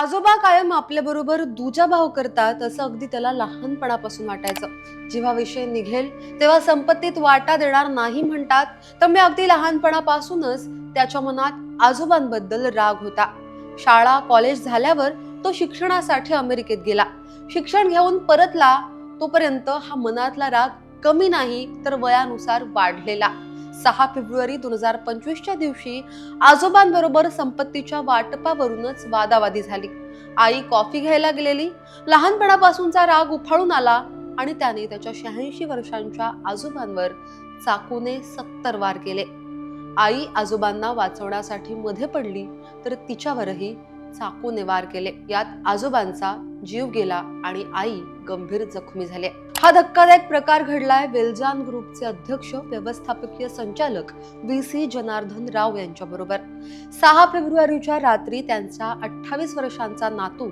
आजोबा कायम आपल्याबरोबर दुजाभाव दुजा भाव करतात असं अगदी त्याला लहानपणापासून वाटायचं. जेव्हा विषय निघेल तेव्हा संपत्तीत वाटा देणार नाही म्हणतात तर मी अगदी लहानपणापासूनच त्याच्या मनात आजोबांबद्दल राग होता. शाळा कॉलेज झाल्यावर तो शिक्षणासाठी अमेरिकेत गेला. शिक्षण घेऊन परतला तोपर्यंत हा मनातला राग कमी नाही तर वयानुसार वाढलेला. सहा फेब्रुवारी दोन हजार पंचवीसच्या दिवशी आजोबांबरोबर संपत्तीच्या वाटपावरूनच वादावादी झाली. आई कॉफी घ्यायला गेलेली लहानपणापासूनचा राग उफाळून आला आणि त्याने त्याच्या शहाऐंशी वर्षांच्या आजोबांवर चाकूने सत्तर वार केले. आई आजोबांना वाचवण्यासाठी मध्ये पडली तर तिच्यावरही चाकूने वार केले. यात आजोबांचा जीव गेला आणि आई गंभीर जखमी झाले. हा धक्कादायक प्रकार घडलाय वेलजान ग्रुपचे अध्यक्ष व्यवस्थापकीय संचालक व्ही सी जनार्दन राव यांच्या बरोबर सहा फेब्रुवारीच्या रात्री त्यांचा अठ्ठावीस वर्षांचा नातू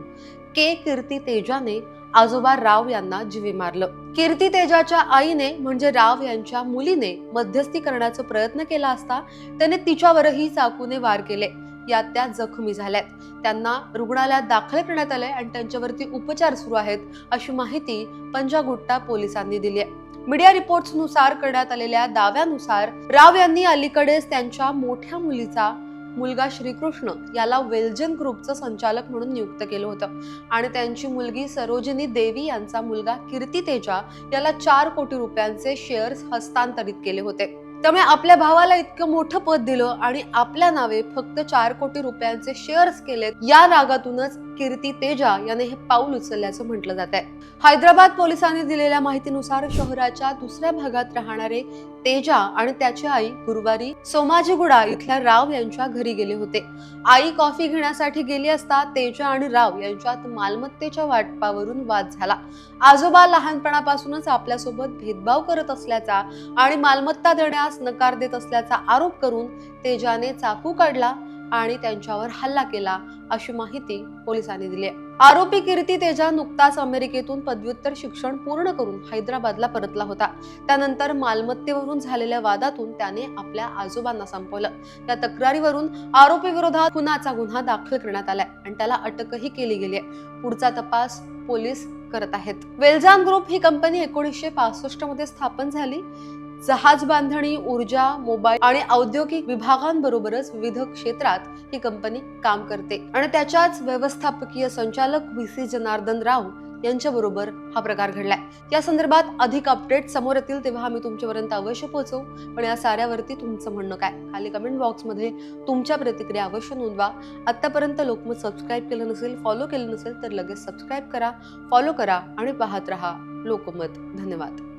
के. कीर्ती तेजाने आजोबा राव यांना जीवे मारलं. कीर्ती तेजाच्या आईने म्हणजे राव यांच्या मुलीने मध्यस्थी करण्याचा प्रयत्न केला असता त्याने तिच्यावरही चाकूने वार केले. यात त्या जखमी झाल्यात. त्यांना रुग्णालयात दाखल करण्यात आलंय आणि त्यांच्यावरती उपचार सुरू आहेत अशी माहिती पंजागुट्टा पोलिसांनी दिली आहे. मीडिया रिपोर्ट्सनुसार करण्यात आलेल्या दाव्यानुसार राव यांनी अलीकडेच त्यांच्या मोठ्या मुलीचा मुलगा श्रीकृष्ण याला वेलजन ग्रुपचं संचालक म्हणून नियुक्त केलं होतं. आणि त्यांची मुलगी सरोजिनी देवी यांचा मुलगा कीर्ती तेजा याला चार कोटी रुपयांचे शेअर्स हस्तांतरित केले होते. त्यामुळे आपल्या भावाला इतकं मोठं पद दिलं आणि आपल्या नावे फक्त चार कोटी रुपयांचे शेअर्स केलेत. या रागातूनच कीर्ती तेजा याने हे पाऊल उचलल्याचं म्हटलं जात आहे. हैदराबाद पोलिसांनी दिलेल्या माहितीनुसार शहराच्या दुसऱ्या भागात राहणारे तेजा आणि त्याची आई गुरुवारी सोमाजीगुडा इथल्या राव यांच्या घरी गेले होते. आई कॉफी घेण्यासाठी गेली असता तेजा आणि राव यांच्यात मालमत्तेच्या वाटपावरून वाद झाला. आजोबा लहानपणापासूनच आपल्यासोबत भेदभाव करत असल्याचा आणि मालमत्ता देण्यास नकार देत असल्याचा आरोप करून तेजाने चाकू काढला आणि त्यांच्यावर हल्ला केला अशी माहिती पोलिसांनी दिली. आरोपी कीर्ती तेजा नुकताच अमेरिकेतून पदव्युत्तर शिक्षण पूर्ण करून हैदराबादला परतला होता. त्यानंतर मालमत्तेवरून झालेल्या वादातून त्याने आपल्या आजोबांना संपवलं. या तक्रारीवरून आरोपी विरोधात खुनाचा गुन्हा दाखल करण्यात आलाय आणि त्याला अटकही केली गेली आहे. पुढचा तपास पोलीस करत आहेत. वेलजान ग्रुप ही कंपनी एकोणीसशे पासष्टमध्ये स्थापन झाली. जहाज बांधणी ऊर्जा मोबाईल आणि औद्योगिक विभागांबरोबरच विविध क्षेत्रात ही कंपनी काम करते. आणि त्याच्याच व्यवस्थापकीय संचालक व्ही. सी. जनार्दन राव यांच्या बरोबर हा प्रकार घडलाय. या संदर्भात अधिक अपडेट समोर येतील तेव्हा आम्ही तुमच्यापर्यंत अवश्य पोहोचवू पण या साऱ्यावरती तुमचं म्हणणं काय? खाली कमेंट बॉक्समध्ये तुमच्या प्रतिक्रिया अवश्य नोंदवा. आतापर्यंत लोकमत सबस्क्राईब केलं नसेल फॉलो केलं नसेल तर लगेच सबस्क्राईब करा फॉलो करा आणि पाहत रहा लोकमत. धन्यवाद.